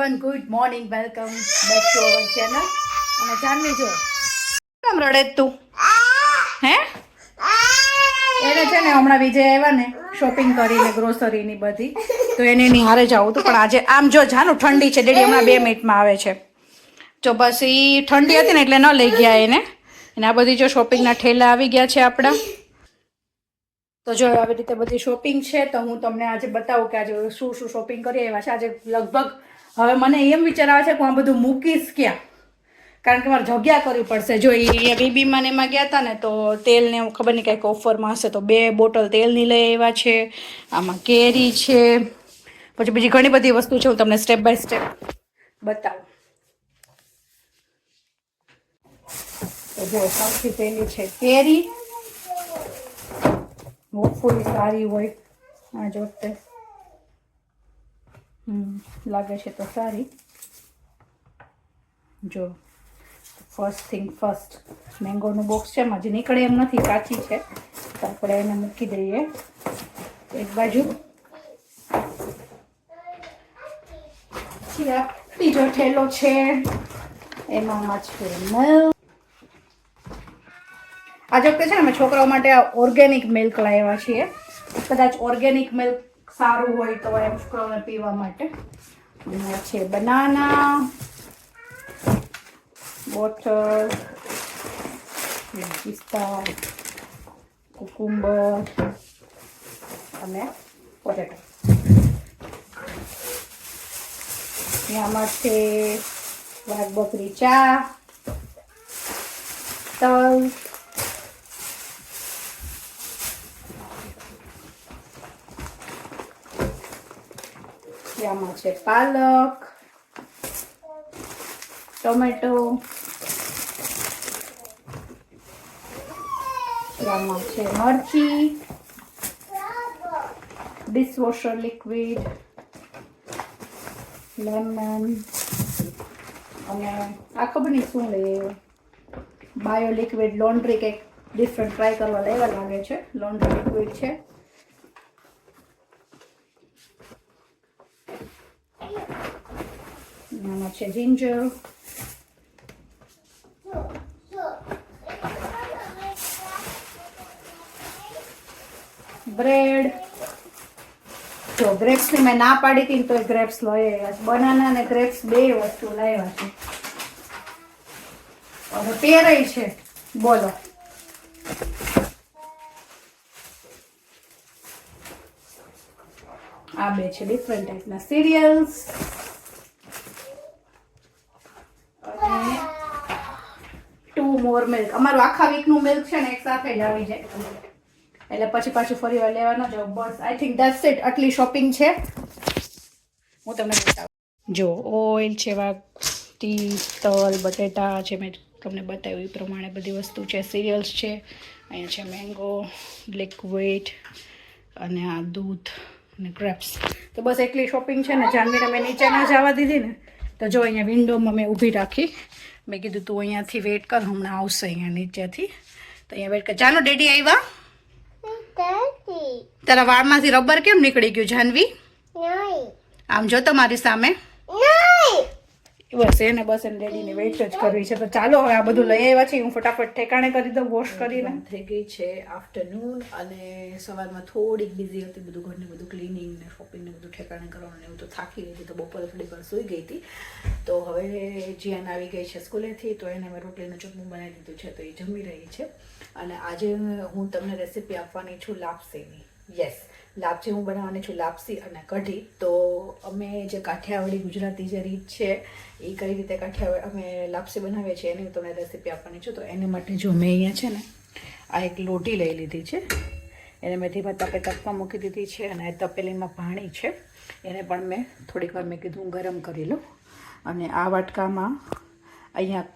Everyone good morning welcome back to our channel અને જાનવી જો, કેમ રડે તું? હે? એને છે ને હમણાં વિજય આવ્યા ને શોપિંગ કરીને ગ્રોસરીની બધી. તો એને એની હારે જવું હતું, પણ આજે આમ જો જાનું ઠંડી છે, ડેડી હમણાં બે મિનિટમાં આવે છે. જો બસ એ ઠંડી હતી ને એટલે ન લઈ ગયા એને. અને આ બધી જો શોપિંગના ઠેલા આવી ગયા છે આપણા તો જો આવી રીતે બધી શોપિંગ છે, તો હું તમને આજે બતાવું કે આજે શું શું શોપિંગ કરી આવ્યા છે. આજે લગભગ હવે મને એમ વિચાર આવે છે કે હું આ બધું મૂકીશ ક્યાં? કારણ કે મારે જગ્યા કરવી પડશે. જો એ બીબીમાં ને એમાં ગયા હતા ને તો તેલને એવું ખબર નહીં કંઈક ઓફરમાં હશે તો બે બોટલ તેલની લઈ આવ્યા છે. આમાં કેરી છે. પછી બીજી ઘણી બધી વસ્તુ છે, હું તમને સ્ટેપ બાય સ્ટેપ બતાવું. તો જો સૌથી પહેલી છે કેરી. હોપફુલી સારી હોય. આ જોતે. લાગે છે તો સારી. જો ફર્સ્ટ થિંગ ફર્સ્ટ મેંગોનું બોક્સ છે, એમાં હજી નીકળે એમ નથી, કાચી છે. તો આપણે એને મૂકી દઈએ. એક બાજુ. આ બીજો ઠેલો છે. એમાં છે. આજે વખતે છે ને, અમે છોકરાઓ માટે ઓર્ગેનિક મિલ્ક લાવ્યા છીએ. કદાચ ઓર્ગેનિક મિલ્ક સારું હોય તો એમ પીવા માટે. અને છે બનાના વોટર પિસ્તા કુકુંબર અને પોટેટો. આમાં છે વાઘ બકરી ચા, તલ આમાં છે પાલક, ટોમેટો આમાં છે મરચી ડિશવોશર લિક્વિડ લેમન અને આ ખબર નહીં શું લે બાયો લિક્વિડ લોન્ડ્રી કંઈક ડિફરન્ટ ટ્રાય કરવા લેવા લાગે છે. લોન્ડ્રી લિક્વિડ છે. આમાં છે જિંજર બ્રેડ જો ગ્રેપ્સની મેં ના પાડી હતી તો ગ્રેપ્સ લઈ આવ્યા છે. બનાના અને ગ્રેપ્સ બે વસ્તુ લાવ્યા છે. હવે પેરાય છે. બોલો. આ બે છે ડિફરન્ટ ટાઈપના સિરિયલ્સ અને ટુ મોર મિલ્ક અમારું આખા વીકનું મિલ્ક છે ને એક સાથે જ આવી જાય. એટલે પછી પાછું ફરી વાર લેવા ન જાઉં બસ આઈ થિંક દેટ્સ ઇટ આટલી શોપિંગ છે. હું તમને બતાવું. જો ઓઇલ છે વાટી તલ, બટેટા છે મેં તમને બતાવ્યું એ પ્રમાણે બધી વસ્તુ છે. સિરિયલ્સ છે, અહીંયા છે મેંગો લિક્વિડ અને આ દૂધ અને ક્રેપ્સ તો બસ એટલી શોપિંગ છે ને. જાનવીને મેં નીચે ના જવા દીધી ને. તો જો અહીંયા વિન્ડોમાં મેં ઊભી રાખી. મેં કીધું તું અહીંયાથી વેટ કર હમણાં આવશે અહીંયા નીચેથી. તો અહીંયા વેટ કર. ચાલો ડેડી આવ્યા? તારા વાળમાંથી રબર કેમ નીકળી ગયું જાનવી? આમ જો તમારી સામે. બસ એને બસ એને ડેડીની વેઇટ જ કરવી છે. તો ચાલો હવે આ બધું લઈ આવ્યા છે હું ફટાફટ ઠેકાણે કરી દઉં વોશ કરીને. થઈ ગઈ છે આફ્ટરનૂન અને સવારમાં થોડીક બિઝી હતી બધું ઘરને બધું ક્લિનિંગ ને શોપિંગ ને બધું ઠેકાણે કરવાનું એવું તો થાકી ગઈ હતી. તો બપોરે થોડીક વાર સૂઈ ગઈ હતી. તો હવે જીયાન આવી ગઈ છે સ્કૂલેથી તો એને મેં રોટલીનું ચટનું બનાવી દીધું છે તો એ જમી રહી છે. અને આજે હું તમને રેસીપી આપવાની છું લાપસીની. યસ લાપસી હું બનાવવાની છું લાપસી અને કઢી. તો અમે જે કાઠિયાવાડી ગુજરાતી જે રીત છે, એ કઈ રીતે કાઠિયાવાડ અમે લાપસી બનાવીએ છીએ એની તમને રેસીપી આપવાની છું. તો એને માટે જો મેં અહીંયા છે ને, આ એક લોટી લઈ લીધી છે. એને મેં ધીમા તપે તપવા મૂકી દીધી છે અને આ તપેલીમાં પાણી છે. એને પણ મેં થોડીક વાર મેં કીધું ગરમ કરી લઉં. અને આ વાટકામાં અહીંયા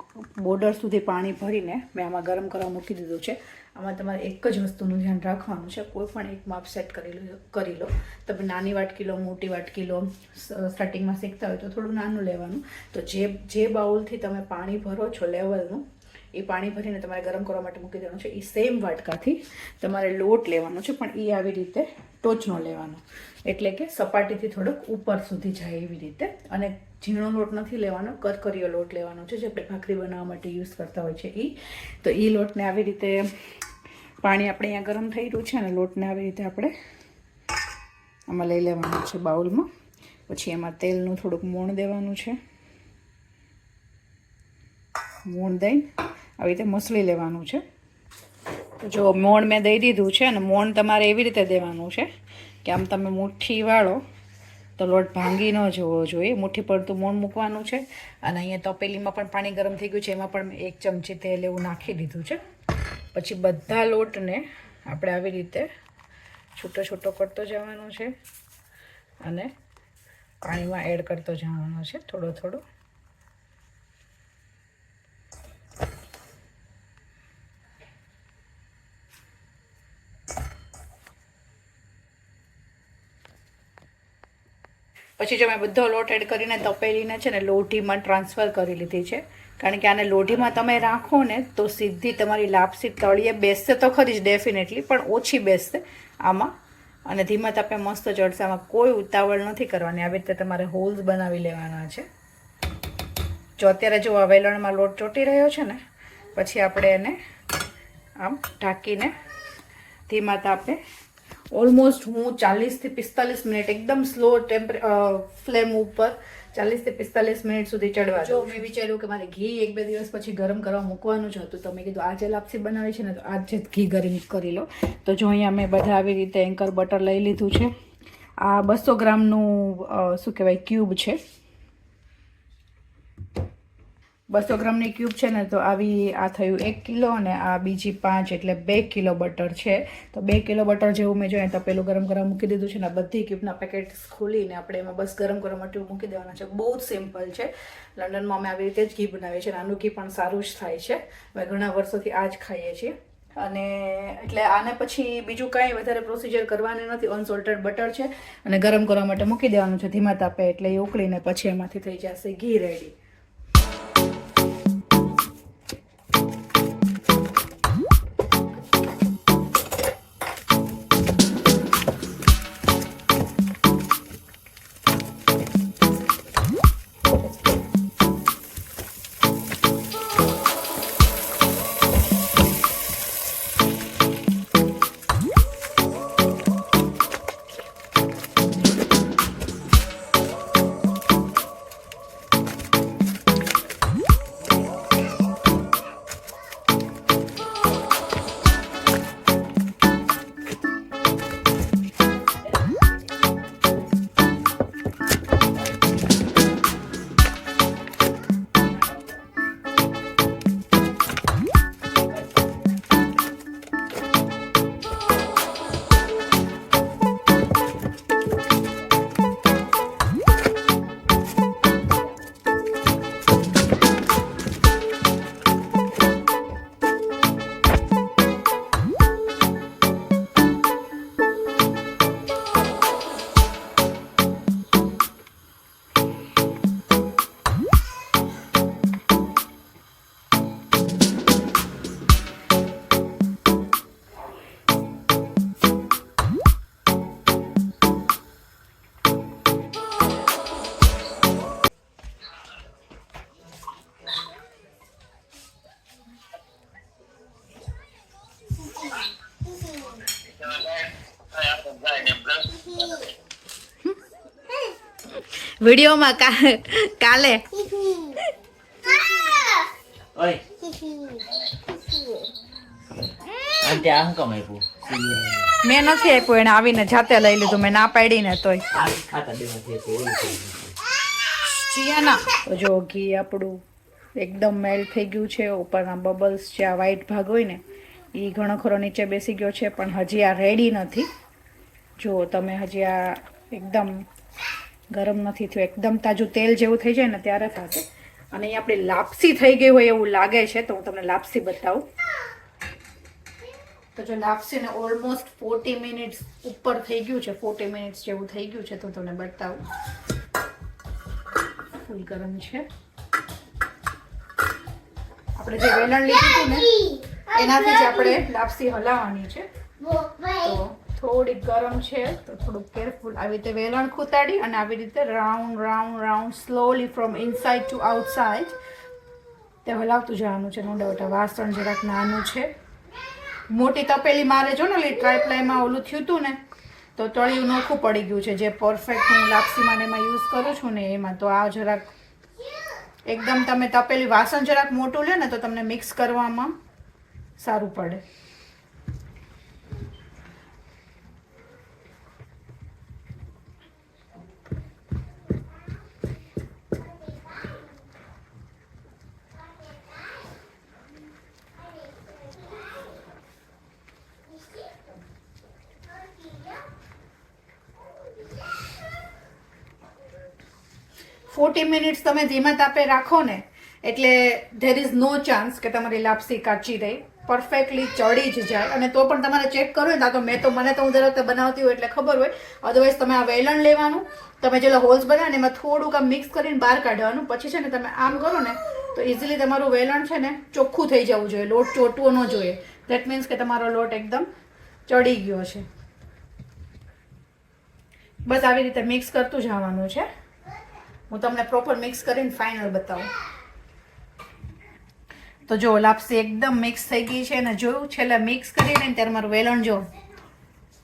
બોર્ડર સુધી પાણી ભરીને મેં આમાં ગરમ કરવા મૂકી દીધું છે. આમાં તમારે એક જ વસ્તુનું ધ્યાન રાખવાનું છે. કોઈ પણ એક માપ સેટ કરી લો કરી લો. તમે નાની વાટકી લો મોટી વાટકી લો સ્ટાર્ટિંગમાં શીખતા હોય તો થોડું નાનું લેવાનું. તો જે જે બાઉલથી તમે પાણી ભરો છો લેવલનું, એ પાણી ભરીને તમારે ગરમ કરવા માટે મૂકી દેવાનું છે. એ સેમ વાટકાથી તમારે લોટ લેવાનો છે, પણ એ આવી રીતે ટોચનો લેવાનો. એટલે કે સપાટીથી થોડોક ઉપર સુધી જાય એવી રીતે. અને ઝીણો લોટ નથી લેવાનો, કરકરીયો લોટ લેવાનો છે જે આપણે ભાખરી બનાવવા માટે યુઝ કરતા હોય છે એ તો એ લોટને આવી રીતે પાણી આપણે અહીંયા ગરમ થઈ રહ્યું છે અને લોટને આવી રીતે આપણે આમાં લઈ લેવાનું છે બાઉલમાં. પછી એમાં તેલનું થોડુંક મોણ દેવાનું છે. મોણ દઈને આવી રીતે મસળી લેવાનું છે. જો મોણ મેં દઈ દીધું છે અને મોણ તમારે એવી રીતે દેવાનું છે કે આમ તમે મુઠ્ઠી વાળો તો લોટ ભાંગી ન જવો જોઈએ. મુઠ્ઠી પડતું મોણ મૂકવાનું છે અને અહીંયા તપેલીમાં પણ પાણી ગરમ થઈ ગયું છે. એમાં પણ એક ચમચી તેલ એવું નાખી દીધું છે. પછી બધા લોટને આપણે આવી રીતે છૂટો છૂટો કરતો જવાનો છે અને પાણીમાં એડ કરતો જવાનો છે થોડો થોડો. પછી જો મેં બધો લોટ એડ કરીને તપેલીને છે ને લોઢીમાં ટ્રાન્સફર કરી લીધી છે. કારણ કે આને લોઢીમાં તમે રાખો ને તો સીધી તમારી લાપસી તળીએ બેસશે તો ખરી જ ડેફિનેટલી પણ ઓછી બેસશે આમાં. અને ધીમા તાપે મસ્ત ચડશે કોઈ ઉતાવળ નથી કરવાની. આવી રીતે તમારે હોલ્સ બનાવી લેવાના છે. જો અત્યારે જો આ વેલણમાં લોટ ચોટી રહ્યો છે ને, પછી આપણે એને આમ ઢાંકીને ધીમા તાપે ઓલમોસ્ટ હું ચાલીસથી પિસ્તાલીસ મિનિટ એકદમ સ્લો ટેમ્પરે ફ્લેમ ઉપર ચાલીસથી પિસ્તાલીસ મિનિટ સુધી ચડવા જો મેં વિચાર્યું કે મારે ઘી એક બે દિવસ પછી ગરમ કરવા મૂકવાનું જ હતું તો મેં કીધું આજે લાપસી બનાવી છે ને તો આજે જ ઘી ગરમ કરી લો. તો જો અહીંયા મેં બધા આવી રીતે એન્કર બટર લઈ લીધું છે. આ બસો ગ્રામનું શું કહેવાય ક્યુબ છે. બસો ગ્રામની ક્યુબ છે ને, તો આવી આ થયું એક કિલો અને આ બીજી પાંચ, એટલે બે કિલો બટર છે. તો બે કિલો બટર જેવું મેં જોઈએ તપેલું ગરમ ગરમ મૂકી દીધું છે ને બધી ક્યુબના પેકેટ્સ ખોલીને આપણે એમાં બસ ગરમ કરવા માટે મૂકી દેવાના છે. બહુ જ સિમ્પલ છે. લંડનમાં અમે આવી રીતે જ ઘી બનાવીએ છીએ આનું ઘી પણ સારું જ થાય છે. અમે ઘણા વર્ષોથી આ જ ખાઈએ છીએ. અને એટલે આને પછી બીજું કાંઈ વધારે પ્રોસિજર કરવાની નથી. અનસોલ્ટેડ બટર છે. અને ગરમ કરવા માટે મૂકી દેવાનું છે, ધીમા તાપે, એટલે એ ઉકળીને પછી એમાંથી થઈ જશે ઘી રેડી વિડીયોમાં કાલે. ઓય. આંટી આ શું કામ આપ્યું? મેં નથી આપ્યું એને આવીને જાતે લઈ લીધું મેં ના પાડીને તોય. ચિયાના જો ઘી આપણું એકદમ મેલ્ટ થઈ ગયું છે ઉપરના બબલ્સ જે આ વ્હાઈટ ભાગ હોય ને એ ઘણો ખરો નીચે બેસી ગયો છે પણ હજી આ રેડી નથી. જો તમે હજી આ એકદમ ગરમ નથી થયું. એકદમ તાજું તેલ જેવું થઈ જાય ને ત્યારે થશે. અને અહીં આપણી લાપસી થઈ ગઈ હોય એવું લાગે છે, તો હું તમને લાપસી બતાવું. તો જો લાપસીને ઓલમોસ્ટ ફોર્ટી મિનિટ્સ ઉપર થઈ ગયું છે ફોર્ટી મિનિટ્સ જેવું થઈ ગયું છે, તો તમને બતાવું. ફૂલ ગરમ છે. આપણે જે વેલણ લીધું હતું ને, એનાથી જ આપણે લાપસી હલાવવાની છે. તો થોડીક ગરમ છે, તો થોડુંક કેરફુલ આવી રીતે વેલણ ખૂતાડી અને આવી રીતે round round round slowly from inside to outside તે હલાવતું જવાનું છે, નો ડાઉટ વાસણ જરાક નાનું છે. મોટી તપેલી મારે જો ને ટ્રાયપ્લાયમાં ઓલું થયું હતું ને, તો તળિયું નોખું પડી ગયું છે. જે પરફેક્ટ હું લાપસીમાં એમાં યુઝ કરું છું ને, એમાં તો આ જરાક એકદમ તમે તપેલી વાસણ જરાક મોટું લે ને, તો તમને મિક્સ કરવામાં સારું પડે. ફોર્ટી મિનિટ્સ તમે ધીમા તાપે રાખો ને, એટલે ધેર ઇઝ નો ચાન્સ કે તમારી લાપસી કાચી રહી પરફેક્ટલી ચડી જ જાય. અને તો પણ તમારે ચેક કરવું ને તો મેં તો, મને તો હું દર બનાવતી હોય એટલે ખબર હોય. અદરવાઇઝ તમે આ વેલણ લેવાનું, તમે જેલા હોલ્સ બનાવે ને, એમાં થોડુંક આમ મિક્સ કરીને બહાર કાઢવાનું. પછી છે ને તમે આમ કરો ને, તો ઇઝીલી તમારું વેલણ છે ને ચોખ્ખું થઈ જવું જોઈએ, લોટ ચોટવો ન જોઈએ. દેટ મીન્સ કે તમારો લોટ એકદમ ચડી ગયો છે. બસ આવી રીતે મિક્સ કરતું જવાનું છે. હું તમને પ્રોપર મિક્સ કરીને ફાઇનલ બતાવું. તો જો લાપસી એકદમ મિક્સ થઈ ગઈ છે અને જોયું છેલ્લે મિક્સ કરીને ત્યારે મારું વેલણ જો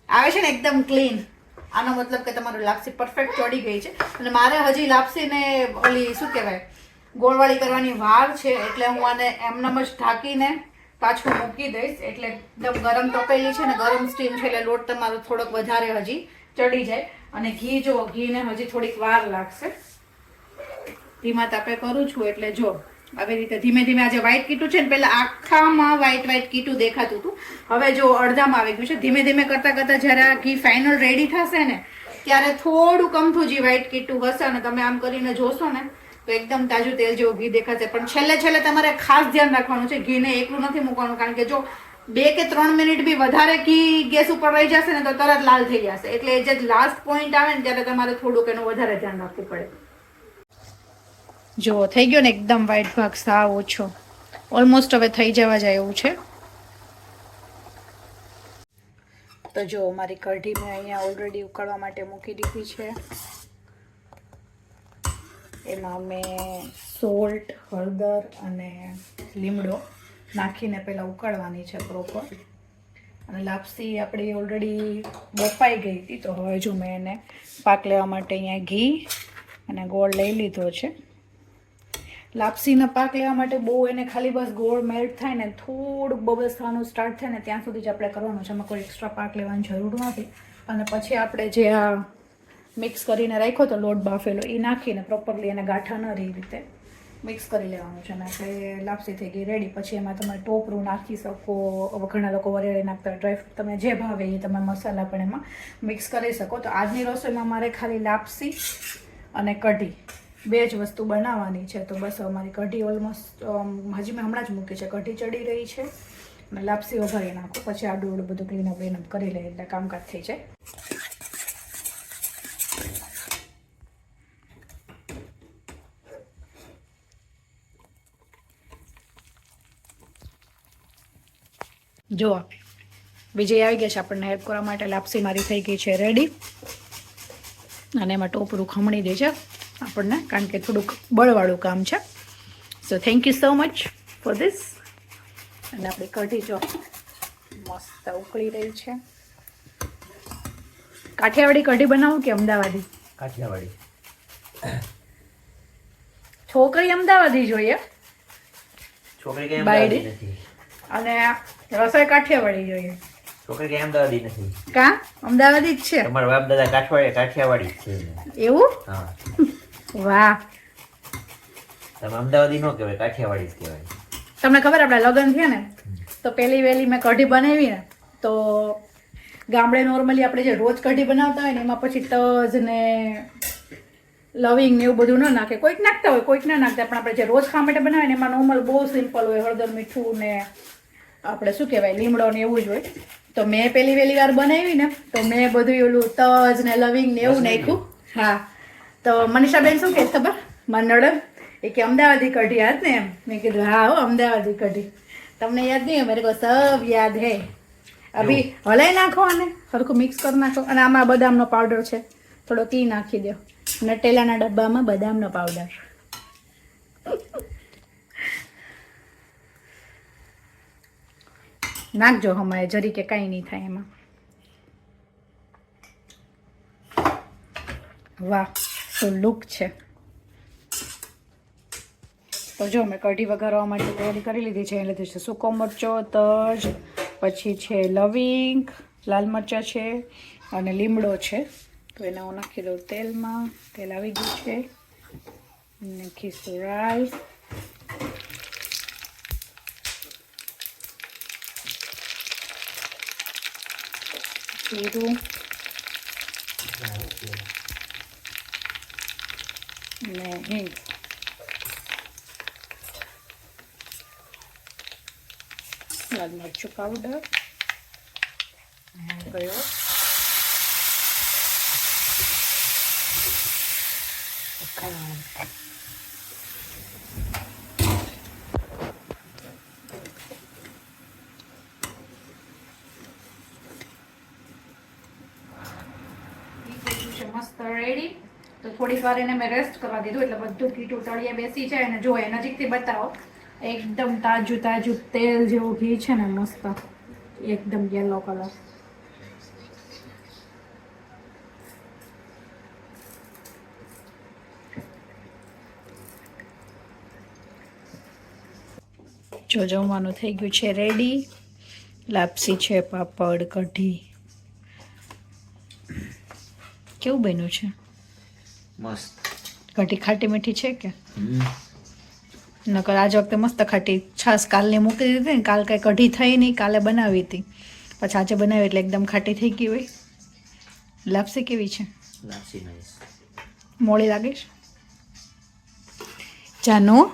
આવે છે ને એકદમ ક્લીન આનો મતલબ કે તમારું લાપસી પરફેક્ટ ચડી ગઈ છે. અને મારે હજી લાપસીને ઓલી શું કહેવાય, ગોળવાળી કરવાની વાર છે એટલે હું આને એમનેમ જ ઢાંકીને પાછું મૂકી દઈશ એટલે એકદમ ગરમ તપેલી છે ને ગરમ સ્ટીમ છે એટલે લોટ તમારો થોડોક વધારે હજી ચડી જાય. અને ઘી જો, ઘીને હજી થોડીક વાર લાગશે. ધીમા તાપે કરું છું એટલે જો આવી રીતે ધીમે ધીમે આજે વ્હાઈટ કીટું છે ને, પહેલાં આખામાં વ્હાઈટ વ્હાઈટ કીટું દેખાતું હતું. હવે જો અડધામાં આવી ગયું છે. ધીમે ધીમે કરતા કરતા જ્યારે આ ઘી ફાઇનલ રેડી થશે ને, ત્યારે થોડું કમથું જે વ્હાઈટ કીટું હશે અને તમે આમ કરીને જોશો ને, તો એકદમ તાજું તેલ જેવું ઘી દેખાશે. પણ છેલ્લે છેલ્લે તમારે ખાસ ધ્યાન રાખવાનું છે, ઘીને એકલું નથી મૂકવાનું, કારણ કે જો બે કે ત્રણ મિનિટ બી વધારે ઘી ગેસ ઉપર રહી જશે ને, તો તરત લાલ થઈ જશે. એટલે એ જે લાસ્ટ પોઈન્ટ આવે ને, ત્યારે તમારે થોડુંક એનું વધારે ધ્યાન રાખવું પડે. જો, થઈ ગયો ને એકદમ વ્હાઈટ ભાગ, સાવ ઓછો. ઓલમોસ્ટ હવે થઈ જવા જાય એવું છે. તો જો, મારી કઢી મેં અહીંયા ઓલરેડી ઉકાળવા માટે મૂકી દીધી છે. એમાં મેં સોલ્ટ હળદર અને લીમડો નાખીને પહેલાં ઉકાળવાની છે પ્રોપર અને લાપસી આપણી ઓલરેડી બફાઈ ગઈ હતી, તો હવે જો મેં એને પાક લેવા માટે અહીંયા ઘી અને ગોળ લઈ લીધો છે. લાપસીના પાક લેવા માટે બહુ એને ખાલી બસ ગોળ મેલ્ટ થાય ને થોડુંક બબલ્સ થવાનું સ્ટાર્ટ થાય ને ત્યાં સુધી જ આપણે કરવાનું છે. એમાં કોઈ એક્સ્ટ્રા પાક લેવાની જરૂર નથી. અને પછી આપણે જે આ મિક્સ કરીને રાખ્યો તો લોટ બાફેલો એ નાખીને પ્રોપરલી એને ગાંઠા ન રહી રીતે મિક્સ કરી લેવાનું છે. અને આપણે લાપસી થઈ ગઈ રેડી પછી એમાં તમે ટોપરું નાખી શકો. ઘણા લોકો વરિયાળી નાખતા ડ્રાય તમે જે ભાવે એ તમે મસાલા પણ એમાં મિક્સ કરી શકો. તો આજની રસોઈમાં મારે ખાલી લાપસી અને કઢી. બે જ વસ્તુ બનાવવાની છે. તો બસ અમારી કઢી ઓલમોસ્ટ હજી મેં હમણાં જ મૂકી છે. કઢી ચડી રહી છે. અને લાપસી વઘારી નાખો. પછી આડું ઓડું બધું ક્લીનઅપ ક્લીનઅપ કરી લઈએ. એટલે કામકાજ થઈ જાય. જો, વિજય આવી ગયા છે આપણને હેલ્પ કરવા માટે. લાપસી મારી થઈ ગઈ છે રેડી અને એમાં ટોપરું ખમણી દે છે આપણને કારણ કે થોડુંક બળવાળું કામ છે. So thank you so much for this અને આપણી કઢી જો મસ્ત ઉકળી રહી છે. કાઠિયાવાડી કઢી બનાવું કે અમદાવાદી? કાઠિયાવાડી. છોકરી અમદાવાદી જોઈએ. છોકરી બાયડી? અને રસોઈ કાઠિયાવાડી જોઈએ. છોકરી કઈ અમદાવાદી નથી. કા? અમદાવાદી જ છે. તમારા બાપ દાદા કાઠવાડી કાઠિયાવાડી જ છે. એવું? હા. વાહ. તમે અમદાવાદી નો કહેવાય કાઠિયાવાડી જ કહેવાય. તમને ખબર આપણા લગ્ન થયા ને તો પહેલી વહેલી મેં કઢી બનાવી ને તો ગામડે નોર્મલી આપણે જે રોજ કઢી બનાવતા હોય ને એમાં પછી તજ ને લવિંગ ને એવું બધું ન નાખે. કોઈક નાખતા હોય કોઈક ના નાખતા પણ આપણે જે રોજ ખાવા માટે બનાવે ને એમાં નોર્મલ બહુ સિમ્પલ હોય હળદર મીઠું ને આપણે શું કહેવાય લીમડો ને એવું જ હોય. તો મેં પહેલી વહેલી વાર બનાવી ને તો મેં બધું ઓલું તજ ને લવિંગ ને એવું નાખ્યું. હા. તો મનીષાબેન શું કહે ખબર? મારી નડમ એ કે અમદાવાદી કઢી હતી ને એમ? મેં કીધું હા હો અમદાવાદી કઢી. તમને યાદ નહીં મેરે કો સબ યાદ હે. અભી હલાઈ નાખો અને સરખું મિક્સ કરી નાખો. અને આમાં બદામનો પાવડર છે. થોડો તી નાખી દો. નટેલાના ડબ્બામાં બદામનો પાવડર નાખજો હમણાં જરી કે કાંઈ નહીં થાય એમાં. વાહ. તો લુક છે. તો જો, મેં કઢી વઘારવા માટે તૈયારી કરી લીધી છે. એ લીધું છે સૂકો મરચો તજ, પછી છે લવિંગ, લાલ મરચાં છે અને લીમડો છે. તો એને હું નાખી દઉં તેલમાં. તેલ આવી ગયું છે. નાખીશું રાઈ જીરું. ને હિંગ લાલ મરચું પાવડર ગયો. મસ્ત રેડી તો થોડીક વાર એને મેં રેસ્ટ કરવા દીધું એટલે બધું ઘી તળિયે બેસી જાય અને જો એ નજીકથી બતાવો. એકદમ તાજું તાજું તેલ જેવું ઘી છે ને મસ્ત. એકદમ યલો કલર જો જમવાનું થઈ ગયું છે રેડી લાપસી છે, પાપડ, કઢી. કેવું બન્યું છે? મસ્ત. ઘટી ખાટી મીઠી છે કે? નકર આજ વખતે મસ્ત ખાટી છાશ કાલની મૂકી દીધી ને કાલ કાંઈ કઢી થઈ નહીં કાલે બનાવી હતી. પછી આજે બનાવી એટલે એકદમ ખાટી થઈ ગઈ હોય. લાપસી કેવી છે? લાપસી nice. મોડી લાગે છે? જાનુ?